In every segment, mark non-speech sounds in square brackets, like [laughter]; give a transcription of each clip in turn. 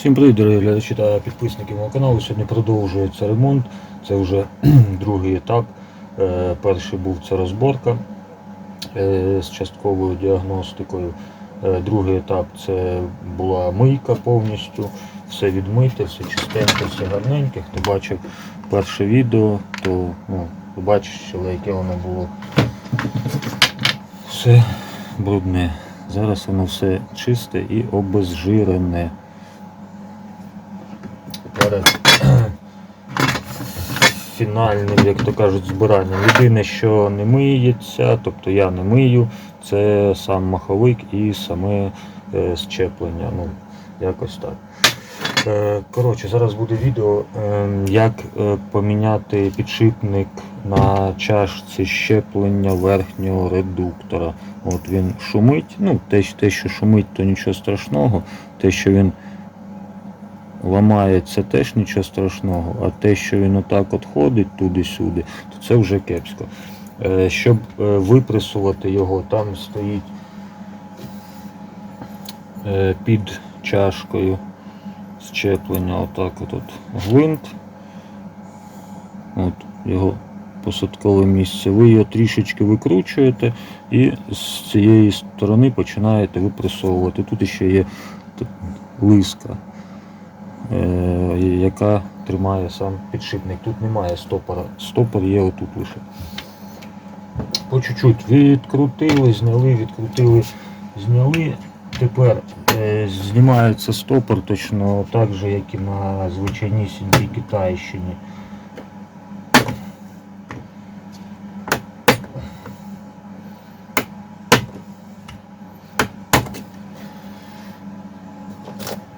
Всім привіт, дорогі глядачі та підписники мого каналу. Сьогодні продовжується ремонт. Це вже [clears throat] другий етап. Е, Перший був це розборка е, з частковою діагностикою. Е, Другий етап це була мийка повністю, все відмите, все чистеньке, все гарненьке. Хто бачив перше відео, то ну, побачиш, що яке воно було все брудне. Зараз воно все чисте і обезжирене фінальним, як то кажуть, збиранням. Єдине, що не миється, тобто я не мию, це сам маховик і саме е, щеплення. Ну, якось так. Е, Коротше, зараз буде відео, е, як е, поміняти підшипник на чашці щеплення верхнього редуктора. От він шумить. Ну, те, те, що шумить, то нічого страшного. Те, що він ламається теж нічого страшного, а те, що він отак от ходить туди-сюди, то це вже кепсько. Е, Щоб е, випресувати його, там стоїть е, під чашкою щеплення, отак от, от гвинт. От його посадкове місце. Ви його трішечки викручуєте і з цієї сторони починаєте випресовувати. Тут ще є лиска яка тримає сам підшипник. Тут немає стопора. Стопор є отут лише. По чуть-чуть відкрутили, зняли, відкрутили, зняли. Тепер е, знімається стопор точно так же, як і на звичайнісінькій Китайщині.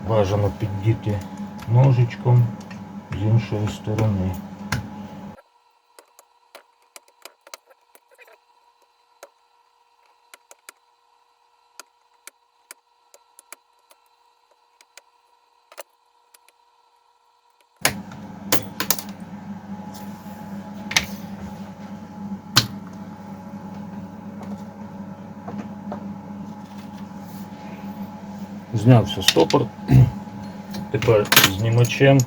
Бажано піддіти ножичком з іншої сторони. Знявся стопор. Тепер знімачем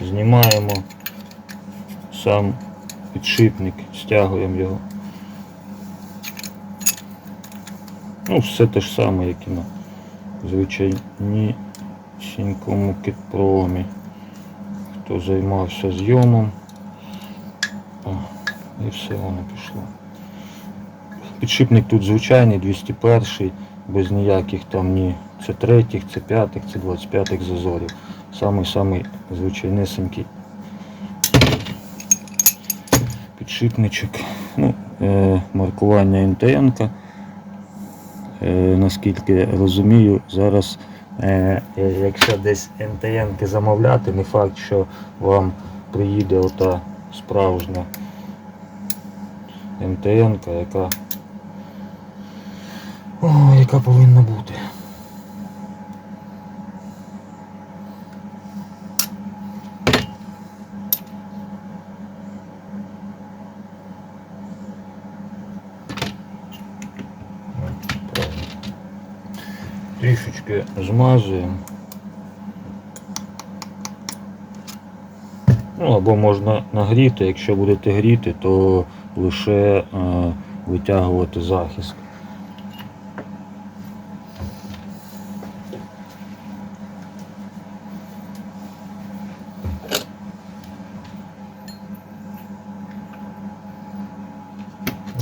знімаємо сам підшипник, стягуємо його. Ну, все те ж саме, як і на звичайнісінькому китпромі. Хто займався зйомом. О, і все воно пішло. Підшипник тут звичайний, 201 без ніяких там ні це третіх, це п'ятих, це 25 зазорів. Самий-самий звичайнесенький підшипничок. Ну, е, маркування НТН. Е, наскільки розумію, зараз, е, е, якщо десь НТН замовляти, не факт, що вам приїде ота справжня НТН, яка, о, яка повинна бути. Трішечки змазуємо. Ну, або можна нагріти, якщо будете гріти, то лише е, витягувати захист.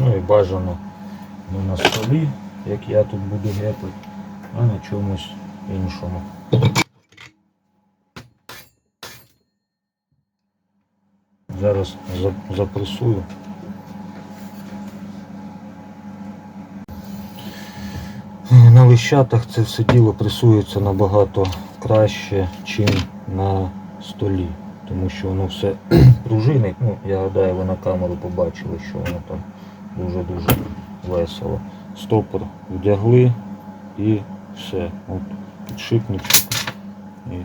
Ну і бажано не на столі, як я тут буду гепати, а на чомусь іншому. Зараз запресую. На лищатах це все діло пресується набагато краще, чим на столі. Тому що воно все [clears throat] пружинить. Ну, я гадаю, ви на камеру побачили, що воно там дуже-дуже весело. Стопор вдягли і все. От підшипничок і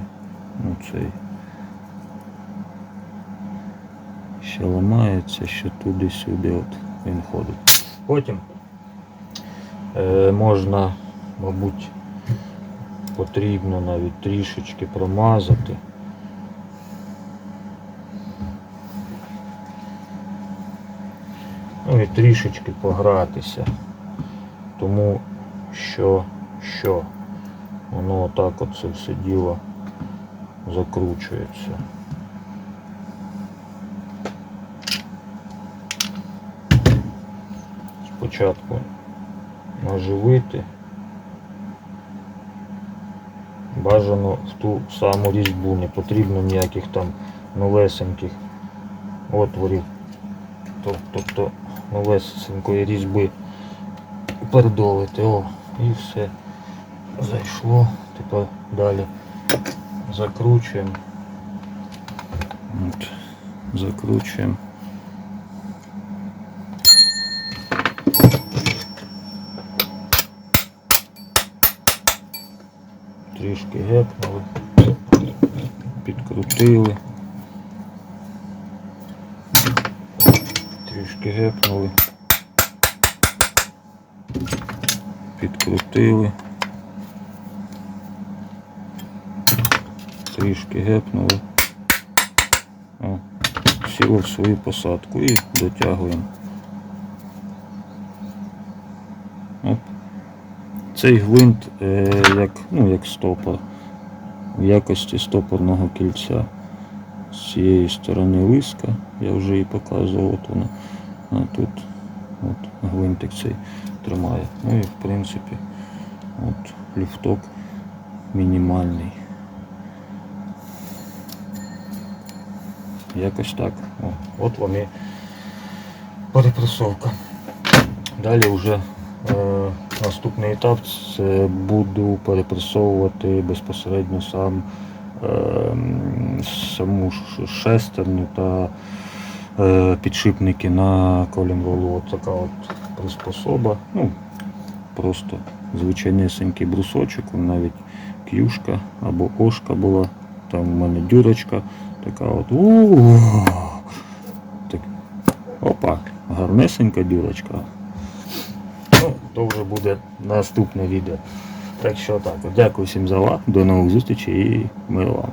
ну. Ще ламається, ще туди-сюди от він ходить. Потім е, можна, мабуть, потрібно навіть трішечки промазати. Ну і трішечки погратися. Тому що, що воно отак от це все діло закручується. Спочатку наживити. Бажано в ту саму різьбу, не потрібно ніяких там новесеньких отворів, Тоб- тобто новесенької різьби передолити. О, і все зайшло. Тепер далі закручуємо. От, закручуємо. Трішки гепнули, підкрутили. Трішки гепнули. Підкрутили. Трішки гепнули. О, сіло в свою посадку і дотягуємо. Цей гвинт е, як, ну, як стопор. В якості стопорного кільця. З цієї сторони лиска, я вже її показував, от вона. Тут от, гвинтик цей тримає. Ну і в принципі от, люфток мінімальний. Якось так. О, от вони перепресовка. Далі вже е, наступний етап це буду перепресовувати безпосередньо сам е, саму шестерню та підшипники на колінволу. От така от приспособа. Ну, просто звичайнесенький брусочок, навіть к'юшка або ошка була. Там в мене дюрочка, така от. Так. Опа, гарнесенька дюрочка. Ну, то вже буде наступне відео. Так що так, дякую всім за увагу, до нових зустрічей і миру вам.